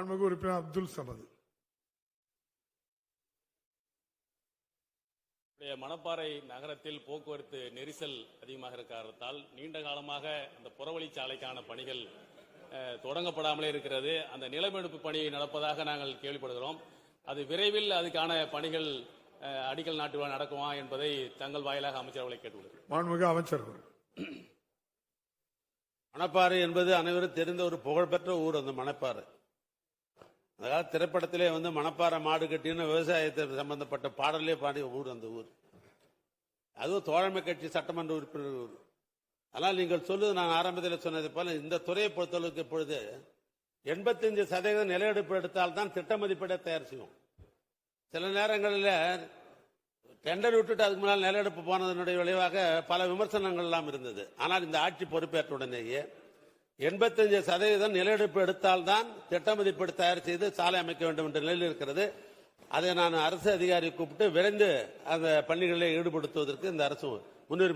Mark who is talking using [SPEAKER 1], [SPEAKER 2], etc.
[SPEAKER 1] மாண்புமிகு உறுப்பினர் அப்துல் சமது.
[SPEAKER 2] மணப்பாறை நகரத்தில் போக்குவரத்து நெரிசல் அதிகமாக இருக்க காரணத்தால் நீண்ட காலமாக அந்த புறவழிச்சாலைக்கான பணிகள் தொடங்கப்படாமலே இருக்கிறது. அந்த நிலமெடுப்பு பணி நடப்பதாக நாங்கள் கேள்விப்படுகிறோம். அது விரைவில் அதுக்கான பணிகள் அடிக்கல் நாட்டு விழா நடக்குமா என்பதை தங்கள் வாயிலாக அமைச்சர் அவர்களை கேட்டுள்ளது
[SPEAKER 1] மாண்புமிகு அமைச்சர் அவர்கள்.
[SPEAKER 3] மணப்பாறை என்பது அனைவரும் தெரிந்த ஒரு புகழ்பெற்ற ஊர் அந்த மணப்பாறை. அதாவது திரைப்படத்திலே வந்து மணப்பாறை மாடு கட்டின்னு விவசாயத்தை சம்பந்தப்பட்ட பாடலே பாடிய ஊர் அந்த ஊர். அதுவும் தோழமை கட்சி சட்டமன்ற உறுப்பினர் ஊர். ஆனால் நீங்கள் சொல்லுவது நான் ஆரம்பத்தில் சொன்னது போல இந்த துறையை பொறுத்தளவுக்கு இப்பொழுது எண்பத்தஞ்சு சதவீதம் நிலையெடுப்பு எடுத்தால் தான் திட்ட மதிப்பீடை தயார் செய்வோம். சில நேரங்களில் டெண்டர் விட்டுட்டு அதுக்கு முன்னால் நிலையெடுப்பு போனதனுடைய விளைவாக பல விமர்சனங்கள் எல்லாம் இருந்தது. ஆனால் இந்த ஆட்சி பொறுப்பேற்ற உடனேயே எண்பத்தஞ்சு சதவீதம் நிலஎடுப்பு எடுத்தால்தான் திட்ட மதிப்பீடு தயார் செய்து சாலை அமைக்க வேண்டும் என்ற நிலையில் இருக்கிறது. அதை நான் அரசு அதிகாரி கூப்பிட்டு விரைந்து அந்த பணிகளில் ஈடுபடுத்துவதற்கு இந்த அரசு முன்னுரிமை